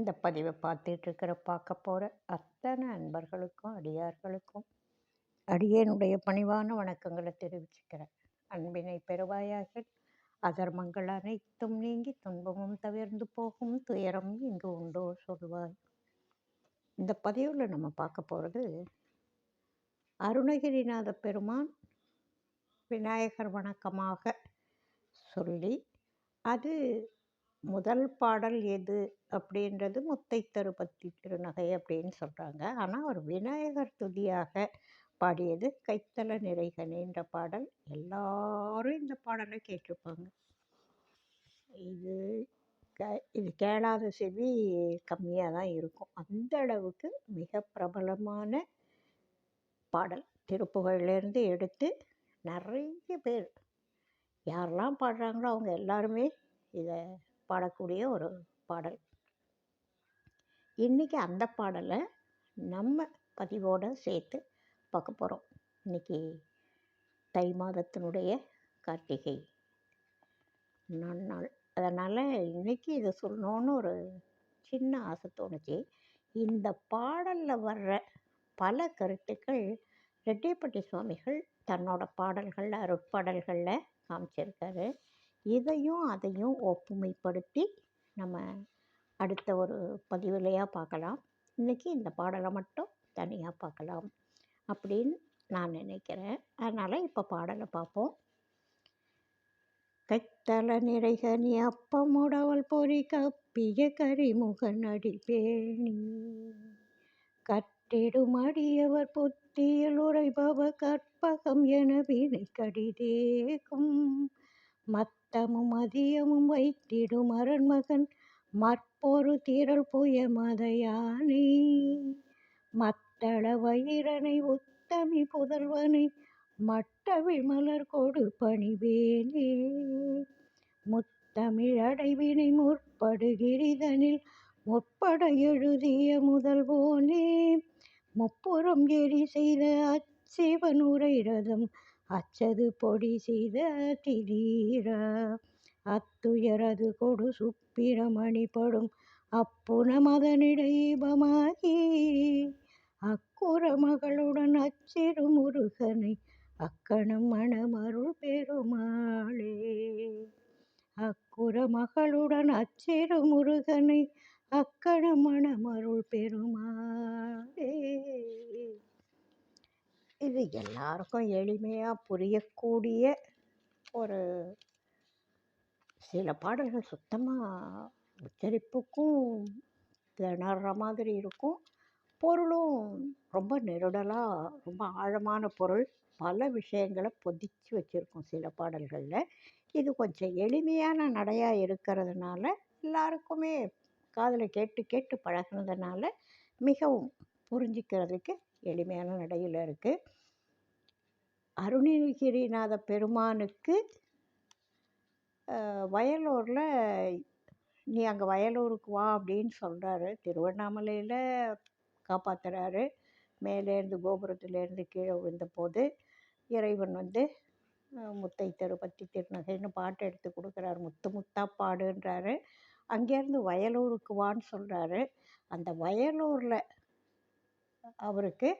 இந்த பதிவை பார்த்துட்ருக்கிற பார்க்க போகிற அத்தனை அன்பர்களுக்கும் அடியார்களுக்கும் அடியேனுடைய பணிவான வணக்கங்களை தெரிவிச்சுக்கிறேன். அன்பினை பெறுவாயாக. அதர்மங்கள் அனைத்தும் நீங்கி துன்பமும் தவிர்ந்து போகும் துயரம் இங்கு உண்டோ சொல்வாய். இந்த பதிவில் நம்ம பார்க்க போகிறது அருணகிரிநாத பெருமான் விநாயகர் வணக்கமாக சொல்லி அது முதல் பாடல் எது அப்படின்றது முத்தை தருபத்தி திருநகை அப்படின்னு சொல்கிறாங்க ஆனால் ஒரு விநாயகர் துதியாக பாடியது கைத்தல நிறைகனின்ற பாடல். எல்லாரும் இந்த பாடலை கேட்டிருப்பாங்க. இது க இது கேளாத செவி கம்மியாக தான் இருக்கும். அந்த அளவுக்கு மிக பிரபலமான பாடல். திருப்புகழ்லேருந்து எடுத்து நிறைய பேர் யாரெல்லாம் பாடுறாங்களோ அவங்க எல்லாருமே இதை பாடக்கூடிய ஒரு பாடல். இன்றைக்கி அந்த பாடலை நம்ம பதிவோடு சேர்த்து பார்க்க போகிறோம் இன்றைக்கி தை மாதத்தினுடைய கார்த்திகை. நன்னாள் அதனால் இன்றைக்கி இதை சொல்லணுன்னு ஒரு சின்ன ஆசை தோணுச்சு. இந்த பாடலில் வர்ற பல கருத்துக்கள் ரெட்டியப்பட்டி சுவாமிகள் தன்னோட பாடல்களில் அருட்பாடல்களில் காமிச்சிருக்காரு. இதையும் அதையும் ஒப்புமைப்படுத்தி நம்ம அடுத்த ஒரு பதிவுலையாக பார்க்கலாம். இன்றைக்கி இந்த பாடலை மட்டும் தனியாக பார்க்கலாம் அப்படின்னு நான் நினைக்கிறேன். அதனால் இப்போ பாடலை பார்ப்போம். கைத்தல நிறைகனி அப்பமுடவள் பொறி கப்பிய கரிமுகன் அடி பேணி கட்டிடும் அடியவர் புத்தியில் உரைபவ கற்பகம் என வினை கடிதேகும். மத்தமும் மதியமும் வைத்திடும் அரண்மகன். மற்பொரு திரள் புய மதையானே. மத்தள வயிறனை உத்தமி புதல்வனை மட்ட விமலர் கொடு பணிவேனே முத்தமிழ் அடைவினை முற்படுகிரிதனில் முற்பட எழுதிய முதல்வோனே. முப்புறம் எரி செய்த அச்சிவன் உரை ரதம் அச்சது பொடி செய்த திடீர அத்துயரது கொடு சுப்பிரமணி படும் அப்புன மதனிடைபமாகி அக்குற மகளுடன் அச்சிறு முருகனை அக்கணம் மணமருள் பெருமாளே. அக்குற மகளுடன் அச்சிறு முருகனை அக்கணம் மணமருள் பெருமாளே. இது எல்லாருக்கும் எளிமையாக புரியக்கூடிய ஒரு சில பாடல்கள் சுத்தமாக உச்சரிப்புக்கும் திணற மாதிரி இருக்கும். பொருளும் ரொம்ப நெருடலாக ரொம்ப ஆழமான பொருள். பல விஷயங்களை பொதிச்சு வச்சுருக்கும் சில பாடல்களில். இது கொஞ்சம் எளிமையான நடையாக இருக்கிறதுனால எல்லாருக்குமே காதில் கேட்டு கேட்டு பழகினதுனால மிகவும் புரிஞ்சிக்கிறதுக்கு எளிமையான நடையில் இருக்குது அருணகிரிநாத பெருமானுக்கு வயலூரில் நீ அங்கே வயலூருக்கு வா அப்படின்னு சொல்கிறாரு திருவண்ணாமலையில் காப்பாற்றுறாரு மேலேருந்து கோபுரத்துலேருந்து கீழே விழுந்தபோது இறைவன் வந்து முத்தை திருப்பத்தி திருநகைன்னு பாட்டு எடுத்து கொடுக்குறாரு. முத்து முத்தா பாடுன்றாரு. அங்கேருந்து வயலூருக்கு வான்னு சொல்கிறாரு அந்த வயலூரில் அவருக்கு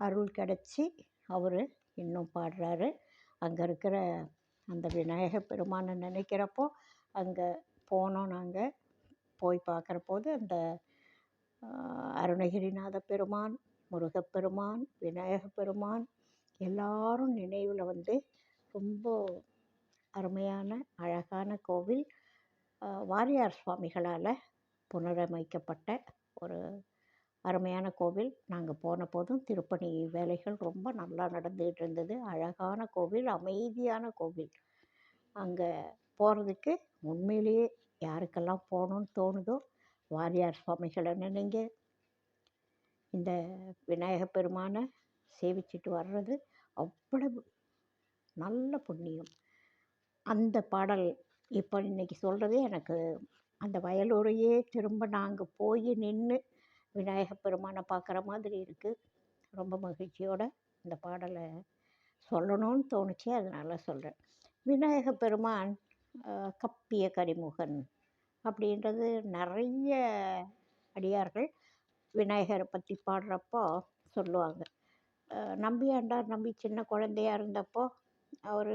அருள் கிடச்சி அவர் இன்னும் பாடுறாரு. அங்கே இருக்கிற அந்த விநாயக பெருமானை நினைக்கிறப்போ அங்கே போனோம் நாங்கள் போய் பார்க்குறபோது அந்த அருணகிரிநாத பெருமான் முருகப்பெருமான் விநாயக பெருமான் எல்லாரும் நினைவில் வந்து ரொம்ப அருமையான அழகான கோவில் வாரியார் சுவாமிகளால் புனரமைக்கப்பட்ட ஒரு அருமையான கோவில். நாங்கள் போன போதும் திருப்பணி வேலைகள் ரொம்ப நல்லா நடந்துகிட்டு இருந்தது அழகான கோவில் அமைதியான கோவில். அங்கே போகிறதுக்கு உண்மையிலேயே யாருக்கெல்லாம் போகணுன்னு தோணுதோ வாரியார் சுவாமிகளை நினைங்க இந்த விநாயக பெருமானை சேவிச்சிட்டு வர்றது அவ்வளவு நல்ல புண்ணியம். அந்த பாடல் இப்போ இன்றைக்கி சொல்கிறதே எனக்கு அந்த வயலூரையே திரும்ப நாங்கள் போய் நின்று விநாயகப் பெருமானை பார்க்குற மாதிரி இருக்குது ரொம்ப மகிழ்ச்சியோடு இந்த பாடலை சொல்லணும்னு தோணுச்சு அதனால் சொல்கிறேன் விநாயகப் பெருமான் கப்பிய கரிமுகன் அப்படின்றது நிறைய அடியார்கள் விநாயகரை பற்றி பாடுறப்போ சொல்லுவாங்க. நம்பியாண்டார் நம்பி நம்பி சின்ன குழந்தையா இருந்தப்போ அவர்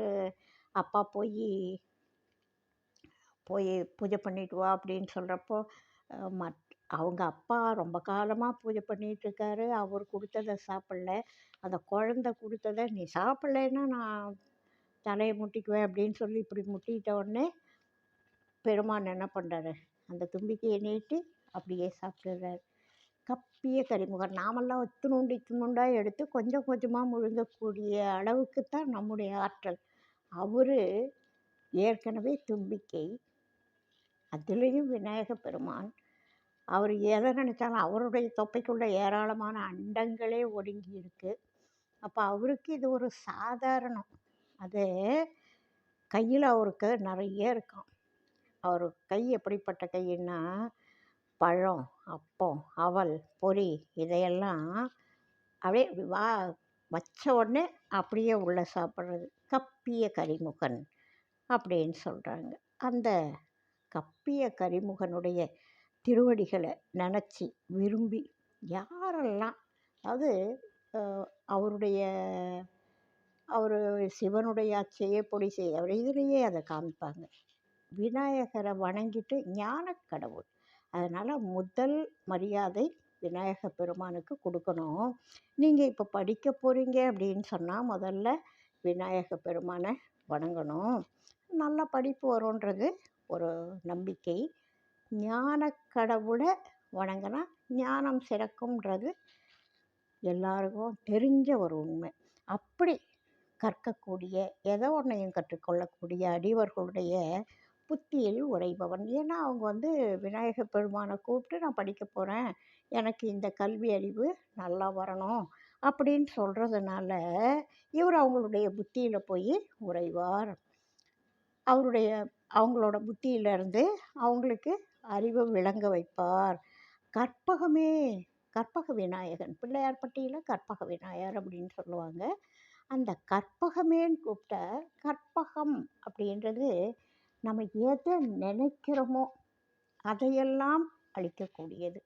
அப்பா போய் போய் பூஜை பண்ணிட்டு வா அப்படின்னு சொல்கிறப்போ மத் அவங்க அப்பா ரொம்ப காலமாக பூஜை பண்ணிகிட்ருக்காரு அவர் கொடுத்ததை சாப்பிட்ல. அந்த குழந்த கொடுத்ததை நீ சாப்பிட்லேன்னா நான் தலையை முட்டிக்குவேன் அப்படின்னு சொல்லி இப்படி முட்டிக்கிட்ட உடனே பெருமான் என்ன பண்ணுறாரு அந்த தும்பிக்கையை நீட்டி அப்படியே சாப்பிட்டுறாரு. கப்பிய கரிமுகம் நாமெல்லாம் இத்தினுண்டு இத்தினுண்டா எடுத்து கொஞ்சம் கொஞ்சமாக முழுங்கக்கூடிய அளவுக்கு தான் நம்முடைய ஆற்றல். அவர் ஏற்கனவே தும்பிக்கை. அதுலேயும் விநாயக பெருமான் அவர் எதை நினச்சாலும் அவருடைய தொப்பைக்குள்ள ஏராளமான அண்டங்களே ஒடுங்கி இருக்கு. அப்போ அவருக்கு இது ஒரு சாதாரணம். அது கையில் அவருக்கு நிறைய இருக்கும். அவர் கை எப்படிப்பட்ட கைன்னா பழம் அப்பம் அவல் பொறி இதையெல்லாம் அப்படியே வா வச்ச உடனே அப்படியே உள்ளே சாப்பிட்றது. கப்பிய கரிமுகன் அப்படின்னு சொல்கிறாங்க அந்த கப்பிய கரிமுகனுடைய திருவடிகளை நினச்சி விரும்பி யாரெல்லாம் அதாவது அவருடைய அவர் சிவனுடைய அச்சையே பொடி செய்ய அவர் இதுலேயே அதை காமிப்பாங்க. விநாயகரை வணங்கிட்டு ஞான கடவுள். அதனால் முதல் மரியாதை விநாயக பெருமானுக்கு கொடுக்கணும். நீங்கள் இப்போ படிக்க போகிறீங்க அப்படின்னு சொன்னால் முதல்ல விநாயக பெருமானை வணங்கணும். நல்ல படிப்பு வரும்ன்றது ஒரு நம்பிக்கை. ஞான கடவுளை வணங்கினா ஞானம் சிறக்கும்ன்றது எல்லாருக்கும் தெரிஞ்ச ஒரு உண்மை. அப்படி கற்கக்கூடிய ஏதோ ஒன்றையும் கற்றுக்கொள்ளக்கூடிய அடியவர்களுடைய புத்தியில் உரைபவன் ஏன்னா அவங்க வந்து விநாயக பெருமானை கூப்பிட்டு நான் படிக்க போகிறேன் எனக்கு இந்த கல்வி அறிவு நல்லா வரணும். அப்படின்னு சொல்கிறதுனால இவர் அவங்களுடைய புத்தியில் போய் உறைவார். அவருடைய அவங்களோட புத்தியிலேருந்து அவங்களுக்கு அறிவு விளங்க வைப்பார். கற்பகமே கற்பக விநாயகன். பிள்ளையார்பட்டியில் கற்பக விநாயகர் அப்படின்னு சொல்லுவாங்க. அந்த கற்பகமேன்னு கூப்பிட்ட கற்பகம் அப்படின்றது நம்ம எதை நினைக்கிறோமோ அதையெல்லாம் அளிக்கக்கூடியது.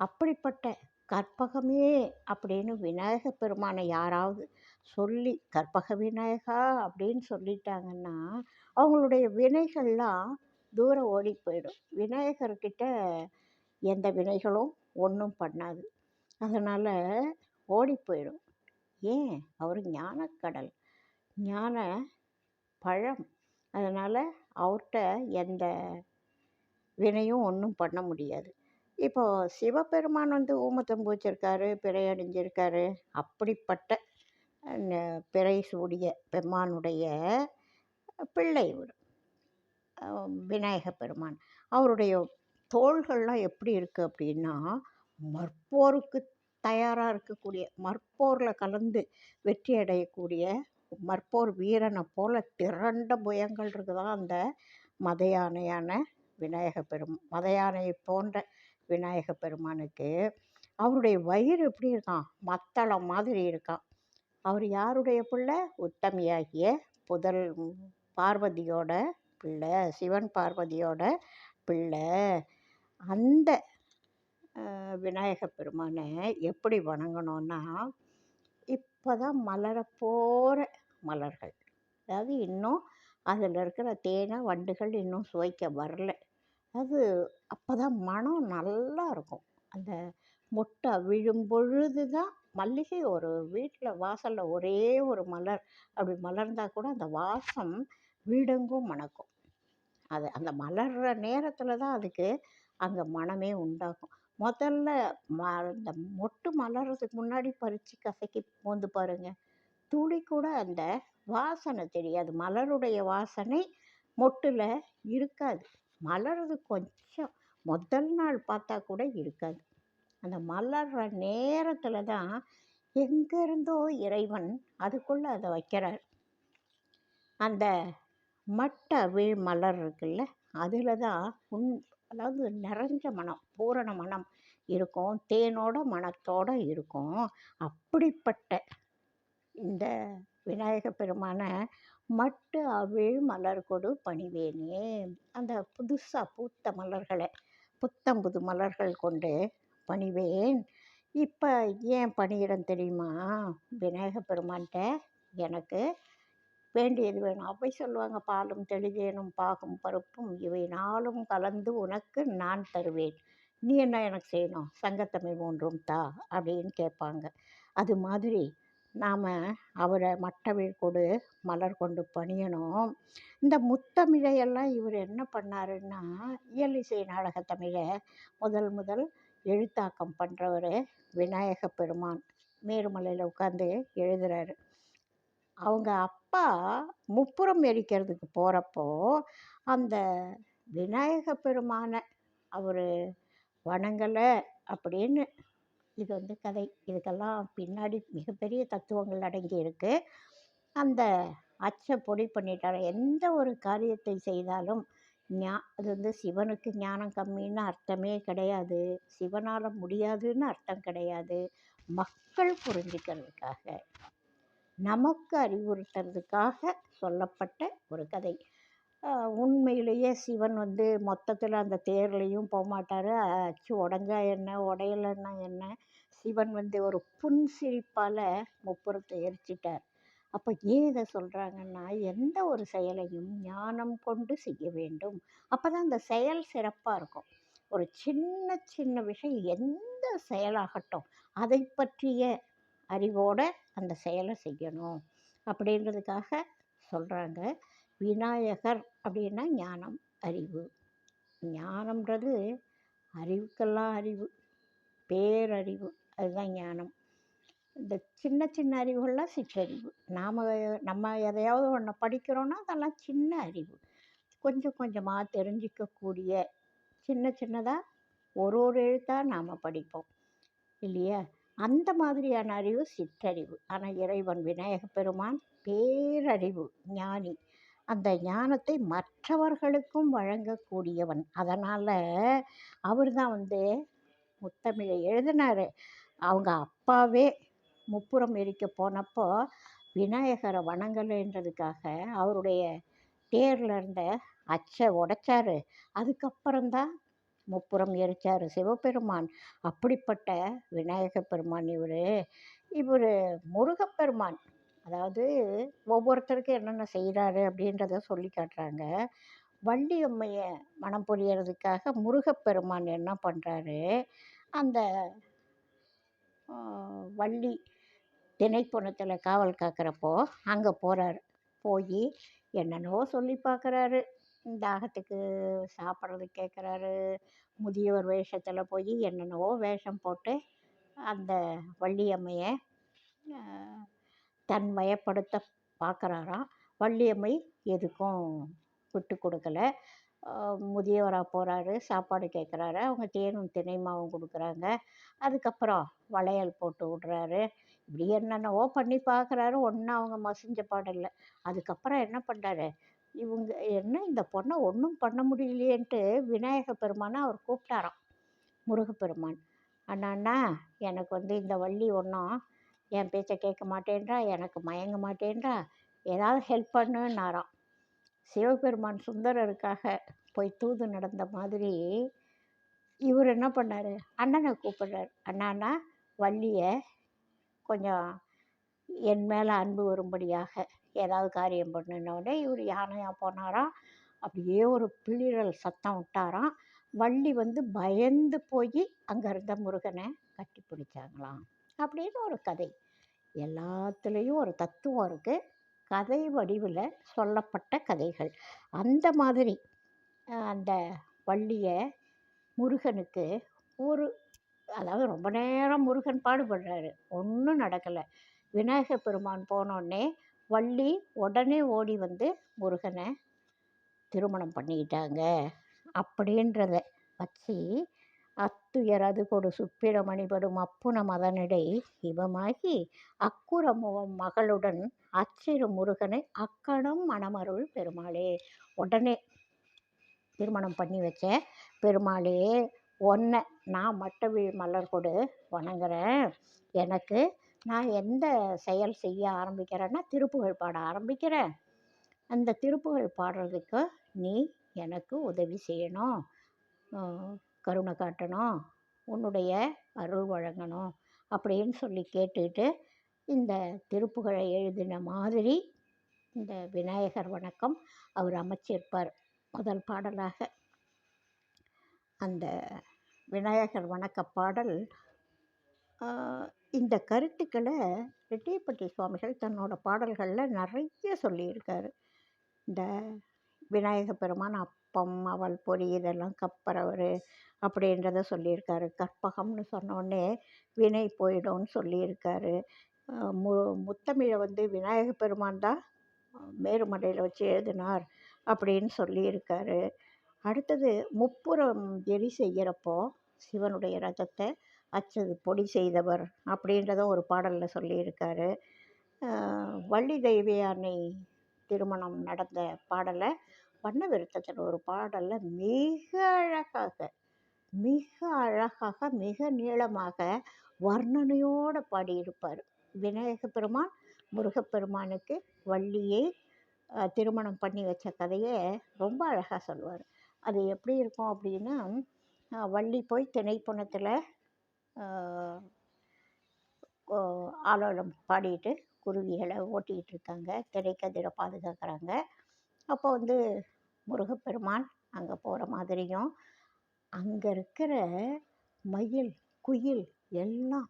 அப்படிப்பட்ட கற்பகமே அப்படின்னு விநாயக பெருமானை யாராவது சொல்லி கற்பக விநாயகா அப்படின்னு சொல்லிட்டாங்கன்னா அவங்களுடைய வினைகள்லாம் தூரம் ஓடி போயிடும். விநாயகர்கிட்ட எந்த வினைகளும் ஒன்றும் பண்ணாது. அதனால் ஓடி போயிடும். ஏன்? அவர் ஞானக்கடல். ஞான பழம். அதனால் அவர்கிட்ட எந்த வினையும் ஒன்றும் பண்ண முடியாது. இப்போ சிவபெருமான் வந்து ஊமத்தம் வச்சிருக்காரு பிறையடைஞ்சிருக்காரு அப்படிப்பட்ட பிறை சூடிய பெருமானுடைய பிள்ளை இவர். விநாயக பெருமான். அவருடைய தோள்கள்லாம் எப்படி இருக்குது அப்படின்னா மற்போருக்கு தயாராக இருக்கக்கூடிய மற்போரில் கலந்து வெற்றி அடையக்கூடிய மற்போர் வீரனை போல திரண்ட புயங்கள் இருக்குதான் அந்த மத யானையான விநாயக பெரும் மத யானையை போன்ற விநாயக பெருமானுக்கு அவருடைய வயிறு எப்படி இருக்கான்? மத்தளம் மாதிரி இருக்கான். அவர் யாருடைய பிள்ளை? உத்தமியாகிய புதல் பார்வதியோட பிள்ளை சிவன் பார்வதியோட பிள்ளை. அந்த விநாயக பெருமானை எப்படி வணங்கணும்னா இப்போ தான் மலரப்போகிற மலர்கள். அதாவது இன்னும் அதில் இருக்கிற தேனை வண்டுகள் இன்னும் சுவைக்க வரல. அது அப்போ தான் மனம் நல்லா இருக்கும். அந்த மொட்டை விழும்பொழுது தான் மல்லிகை ஒரு வீட்டில் வாசலில் ஒரே ஒரு மலர். அப்படி மலர்ந்தால் கூட அந்த வாசம் வீடெங்கும் மணக்கும். அது அந்த மலர்ற நேரத்தில் தான் அதுக்கு அங்கே மனமே உண்டாகும். முதல்ல ம இந்த மொட்டு மலர்றதுக்கு முன்னாடி பறித்து கசக்கி மோந்து பாருங்க. துளி கூட அந்த வாசனை தெரியாது. மலருடைய வாசனை மொட்டில் இருக்காது. மலர்றது கொஞ்சம் முதல் நாள் பார்த்தா கூட இருக்காது. அந்த மலர்ற நேரத்தில் தான் எங்கேருந்தோ இறைவன் அதுக்குள்ளே அதை வைக்கிறார். அந்த மட்ட வீழ் மலர் இருக்குல்ல அதில் தான் உன் அதாவது நிறைஞ்ச மனம் பூரண மனம் இருக்கும் தேனோட மணத்தோட இருக்கும். அப்படிப்பட்ட இந்த விநாயக பெருமான மட்டு அவிழ் மலர் கொடு பணிவேனே. அந்த புதுசாக பூத்த மலர்களை புத்தம் புது மலர்கள் கொண்டு பணிவேன். இப்போ ஏன் பணியிடம் தெரியுமா? விநாயக பெருமான்கிட்ட எனக்கு வேண்டியது வேணும். அவை சொல்லுவாங்க பாலும் தெளிதேனும் பாகும் பருப்பும் இவை நாளும் கலந்து உனக்கு நான் தருவேன். நீ என்ன எனக்கு செய்யணும்? சங்கத்தமிழ் மூன்றும் தா அப்படின்னு கேட்பாங்க. அது மாதிரி நாம் அவரை மட்டவிழ் கொடு மலர் கொண்டு பணியணும். இந்த முத்தமிழையெல்லாம் இவர் என்ன பண்ணாருன்னா இயலிசை நாடக தமிழை முதல் முதல் எழுத்தாக்கம் பண்ணுறவர் விநாயக பெருமான். மேருமலையில் உட்காந்து எழுதுகிறாரு அவங்க அப்பா முப்புறம் எரிக்கிறதுக்கு போகிறப்போ அந்த விநாயக பெருமானை அவர் வணங்கலை அப்படின்னு இது வந்து கதை. இதுக்கெல்லாம் பின்னாடி மிகப்பெரிய தத்துவங்கள் அடங்கி இருக்குது அந்த அச்சை பொடி பண்ணிட்டார். எந்த ஒரு காரியத்தை செய்தாலும் ஞா அது வந்து சிவனுக்கு ஞானம் கம்மின்னு அர்த்தமே கிடையாது. சிவனால் முடியாதுன்னு அர்த்தம் கிடையாது. மக்கள் புரிஞ்சுக்கிறதுக்காக நமக்கு அறிவுறுத்துறதுக்காக சொல்லப்பட்ட ஒரு கதை. உண்மையிலேயே சிவன் வந்து மொத்தத்தில் அந்த தேர்லேயும் போகமாட்டார் அச்சு உடஞ்சா என்ன உடையலைன்னா என்ன? சிவன் வந்து ஒரு புன்சிரிப்பால் முப்புறத்தை எரிச்சிட்டார். அப்போ ஏன் இதை சொல்கிறாங்கன்னா எந்த ஒரு செயலையும் ஞானம் கொண்டு செய்ய வேண்டும். அப்போ தான் அந்த செயல் சிறப்பாக இருக்கும். ஒரு சின்ன சின்ன விஷயம் எந்த செயலாகட்டும் அதை பற்றிய அறிவோட அந்த செயலை செய்யணும் அப்படின்றதுக்காக சொல்கிறாங்க விநாயகர் அப்படின்னா ஞானம் அறிவு. ஞானம்ன்றது அறிவுக்கெல்லாம் அறிவு. பேரறிவு அதுதான் ஞானம். இந்த சின்ன சின்ன அறிவுகள்லாம் சிற்றறிவு. நாம் நம்ம எதையாவது ஒன்று படிக்கிறோன்னா அதெல்லாம் சின்ன அறிவு. கொஞ்சம் கொஞ்சமாக தெரிஞ்சிக்கக்கூடிய சின்ன சின்னதாக ஒரு ஒரு எழுத்தாக நாம் படிப்போம். இல்லையா? அந்த மாதிரியான அறிவு சிற்றறிவு. ஆனால் இறைவன் விநாயக பெருமான் பேரறிவு ஞானி. அந்த ஞானத்தை மற்றவர்களுக்கும் வழங்கக்கூடியவன். அதனால் அவர் தான் வந்து முத்தமிழை எழுதினார். அவங்க அப்பாவே முப்புறம் எரிக்க போனப்போ விநாயகரை வணங்கலைன்றதுக்காக அவருடைய தேரில் இருந்த அச்சை உடைச்சாரு. அதுக்கப்புறம்தான் முப்புறம் எரித்தார் சிவபெருமான். அப்படிப்பட்ட விநாயக பெருமான் இவர். இவர் முருகப்பெருமான் அதாவது ஒவ்வொருத்தருக்கும் என்னென்ன செய்கிறாரு அப்படின்றத சொல்லி காட்டுறாங்க. வள்ளி அம்மையை மனம் புரியறதுக்காக முருகப்பெருமான் என்ன பண்ணுறாரு அந்த வள்ளி திணைப்புணத்தில் காவல் காக்கிறப்போ அங்கே போகிறாரு போய் என்னென்னவோ சொல்லி பார்க்குறாரு தாகத்துக்கு சாப்பிட்றது கேட்குறாரு. முதியோர் வேஷத்தில் போய் என்னென்னவோ வேஷம் போட்டு அந்த வள்ளியம்மையை தன்மயப்படுத்த பார்க்குறாராம் வள்ளியம்மை எதுக்கும் விட்டு கொடுக்கல. முதியவராக போகிறாரு சாப்பாடு கேட்குறாரு அவங்க தேனும் தினைமாவும் கொடுக்குறாங்க. அதுக்கப்புறம் வளையல் போட்டு விட்றாரு. இப்படி என்னென்னவோ பண்ணி பார்க்குறாரு ஒன்றும் அவங்க மசிஞ்ச பாடில்லை. அதுக்கப்புறம் என்ன பண்ணுறாரு இவங்க என்ன இந்த பொண்ணை ஒன்றும் பண்ண முடியலையேன்ட்டு விநாயக பெருமானை அவர் கூப்பிட்டாராம். முருகப்பெருமான். அண்ணா எனக்கு வந்து இந்த வள்ளி ஒன்றும் என் பேச்சை கேட்க மாட்டேன்றா எனக்கு மயங்க மாட்டேன்றா ஏதாவது ஹெல்ப் பண்ணுன்னாராம். சிவபெருமான் சுந்தரருக்காக போய் தூது நடந்த மாதிரி இவர் என்ன பண்ணார்? அண்ணனை கூப்பிட்றாரு. அண்ணாண்ணா வள்ளியை கொஞ்சம் என் மேலே அன்பு வரும்படியாக ஏதாவது காரியம் பண்ணுனோடனே இவர் யானையாக போனாராம். அப்படியே ஒரு பிளிரல் சத்தம் விட்டாராம். வள்ளி வந்து பயந்து போய் அங்கே இருந்த முருகனை கட்டி பிடிச்சாங்களாம். அப்படின்னு ஒரு கதை. எல்லாத்துலேயும் ஒரு தத்துவம் இருக்குது கதை வடிவில் சொல்லப்பட்ட கதைகள். அந்த மாதிரி அந்த வள்ளியை முருகனுக்கு ஒரு அதாவது ரொம்ப நேரம் முருகன் பாடுபடுறாரு. ஒன்றும் நடக்கலை. விநாயகர் பெருமான் போனோடனே வள்ளி உடனே ஓடி வந்து முருகனை திருமணம் பண்ணிக்கிட்டாங்க. அப்படின்றத வச்சு அத்துயரது கொடு சுப்பிரமணிபடும் அப்புன மதனிடை இவமாகி அக்குரமுவம் மகளுடன் அச்சிறு முருகனை அக்கணம் மணமருள் பெருமாளே. உடனே திருமணம் பண்ணி வச்ச பெருமாளே ஒன்றை நான் மட்டவிழ் மலர் கொடு வணங்குறேன். எனக்கு நான் எந்த செயல் செய்ய ஆரம்பிக்கிறேன்னா திருப்புகழ் பாட ஆரம்பிக்கிறேன். அந்த திருப்புகழ் பாடுறதுக்கு நீ எனக்கு உதவி செய்யணும். கருணை காட்டணும். உன்னுடைய அருள் வழங்கணும் அப்படின்னு சொல்லி கேட்டுக்கிட்டு இந்த திருப்புகழை எழுதின மாதிரி இந்த விநாயகர் வணக்கம் அவர் அமைச்சிருப்பார் முதல் பாடலாக. அந்த விநாயகர் வணக்க பாடல் இந்த கருத்துக்களை ரெட்டியப்பட்டி சுவாமிகள் தன்னோட பாடல்களில் நிறைய சொல்லியிருக்காரு. இந்த விநாயக பெருமான் அப்பம் அவள் பொறி இதெல்லாம் கப்பறவர் அப்படின்றத சொல்லியிருக்காரு. கற்பகம்னு சொன்னோடனே வினை போயிடும்னு சொல்லியிருக்காரு. மு முத்தமிழை வந்து விநாயக பெருமான் தான் மேருமலையில் வச்சு எழுதினார் அப்படின்னு சொல்லியிருக்காரு. அடுத்தது முப்புறம் எரி செய்கிறப்போ சிவனுடைய ரதத்தை அச்சது பொடி செய்தவர் அப்படின்றத ஒரு பாடலில் சொல்லியிருக்காரு. வள்ளி தெய்வியானை திருமணம் நடந்த பாடலை வண்ண விருத்தத்தில் ஒரு பாடலில் மிக அழகாக மிக அழகாக மிக நீளமாக வர்ணனையோடு பாடியிருப்பார். விநாயக பெருமான் முருகப்பெருமானுக்கு வள்ளியை திருமணம் பண்ணி வச்ச கதையை ரொம்ப அழகாக சொல்லுவார். அது எப்படி இருக்கும் அப்படின்னா வள்ளி போய் திணைப்புணத்தில் ஆலோலம் பாடிட்டு குருவிகளை ஓட்டிக்கிட்டு இருக்காங்க திரைக்கதிரை பாதுகாக்கிறாங்க. அப்போ வந்து முருகப்பெருமான் அங்கே போகிற மாதிரியும் அங்கே இருக்கிற மயில் குயில் எல்லாம்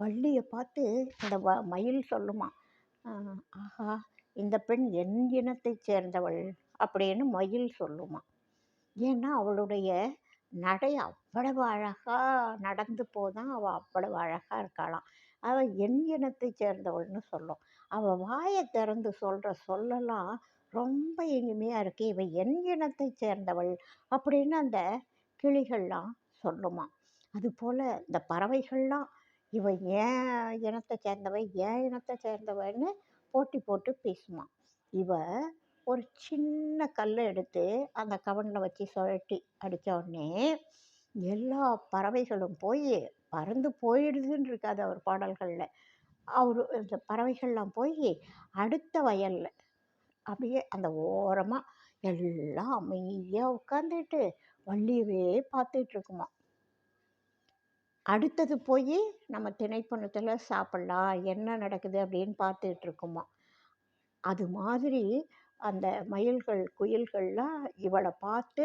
வள்ளியை பார்த்து இந்த வ மயில் சொல்லுமா ஆஹா இந்த பெண் என் இனத்தைச் சேர்ந்தவள் அப்படின்னு மயில் சொல்லுமா. ஏன்னா அவளுடைய நடை அவ்வளவு அழகாக நடந்து போதான் அவள் அவ்வளவு அழகாக இருக்காளாம். அவள் என் இனத்தை சேர்ந்தவள்னு சொல்லும். அவள் வாயை திறந்து சொல்கிற சொல்லலாம் ரொம்ப இனிமையாக இருக்குது இவள் என் இனத்தை சேர்ந்தவள் அப்படின்னு அந்த கிளிகள்லாம் சொல்லுமா அதுபோல் இந்த பறவைகள்லாம் இவள் ஏன் இனத்தை சேர்ந்தவன் ஏன் இனத்தை சேர்ந்தவன்னு போட்டி போட்டு பேசுமா இவள் ஒரு சின்ன கல்லை எடுத்து அந்த கவனில் வச்சு சுழட்டி அடித்த உடனே எல்லா பறவைகளும் போய் பறந்து போயிடுதுன்னு இருக்காது அவர் பாடல்களில். அவர் இந்த பறவைகள்லாம் போய் அடுத்த வயலில் அப்படியே அந்த ஓரமாக எல்லாம் அமைதியாக உட்காந்துட்டு வள்ளியவே பார்த்துட்ருக்குமா அடுத்தது போய் நம்ம திணைப்பணத்தில் சாப்பிட்லாம் என்ன நடக்குது அப்படின்னு பார்த்துட்ருக்குமா அது மாதிரி அந்த மயில்கள் குயில்கள்லாம் இவளை பார்த்து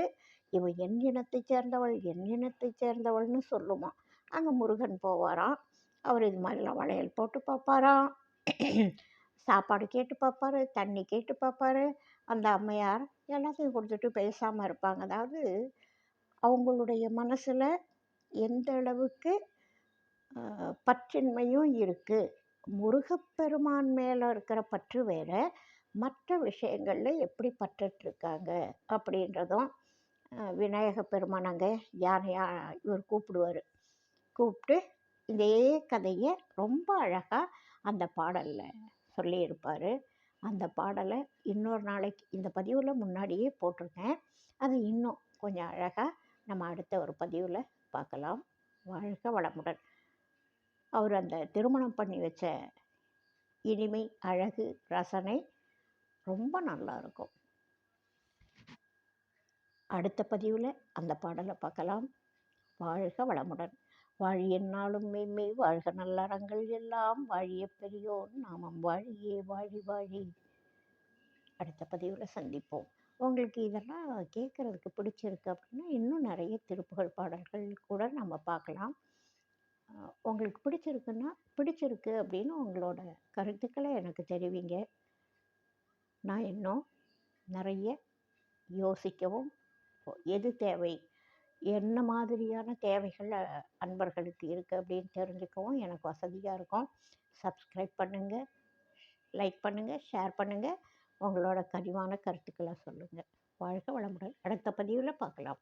இவள் என் இனத்தை சேர்ந்தவள் என் இனத்தை சேர்ந்தவள்னு சொல்லுமா? அங்கே முருகன் போவாராம். அவர் இது மாதிரிலாம் வளையல் போட்டு பார்ப்பாராம். சாப்பாடு கேட்டு பார்ப்பாரு தண்ணி கேட்டு பார்ப்பாரு. அந்த அம்மையார் எல்லாத்தையும் கொடுத்துட்டு பேசாமல் இருப்பாங்க. அதாவது அவங்களுடைய மனசில் எந்த அளவுக்கு பற்றின்மையும் இருக்குது முருகப்பெருமான் மேலே இருக்கிற பற்று வேறு. மற்ற விஷயங்களில் எப்படி பற்றுட்ருக்காங்க அப்படின்றதும் விநாயக பெருமானங்க அங்கே யானையா இவர் கூப்பிடுவார். கூப்பிட்டு இதே கதையை ரொம்ப அழகாக அந்த பாடலில் சொல்லியிருப்பார். அந்த பாடலை இன்னொரு நாளைக்கு இந்த பதிவில் முன்னாடியே போட்டிருக்கேன். அது இன்னும் கொஞ்சம் அழகாக நம்ம அடுத்த ஒரு பதிவில் பார்க்கலாம். வாழ்க வளமுடன். அவர் அந்த திருமணம் பண்ணி வச்ச இனிமை அழகு ரசனை ரொம்ப நல்லா இருக்கும் அடுத்த பதிவில் அந்த பாடலை பார்க்கலாம். வாழ்க வளமுடன். வாழிய நாளும் மெய்மை வாழ்க நல்லறங்கள் எல்லாம். வாழிய பெரியோர் நாமம் வாழியே வாழி வாழி. அடுத்த பதிவில் சந்திப்போம். உங்களுக்கு இதெல்லாம் கேட்குறதுக்கு பிடிச்சிருக்கு அப்படின்னா இன்னும் நிறைய திருப்புகழ் பாடல்கள் கூட நம்ம பார்க்கலாம். உங்களுக்கு பிடிச்சிருக்குன்னா பிடிச்சிருக்கு அப்படின்னு உங்களோட கருத்துக்களை எனக்கு தெரிவிங்க. நான் இன்னும் நிறைய யோசிக்கவும் எது தேவை? என்ன மாதிரியான தேவைகள் அன்பர்களுக்கு இருக்குது அப்படின்னு தெரிஞ்சுக்கவும் எனக்கு வசதியாக இருக்கும். சப்ஸ்கிரைப் பண்ணுங்கள் லைக் பண்ணுங்கள் ஷேர் பண்ணுங்கள் உங்களோட கனிவான கருத்துக்களை சொல்லுங்கள் வாழ்க வளமுடன். அடுத்த பதிவில் பார்க்கலாம்.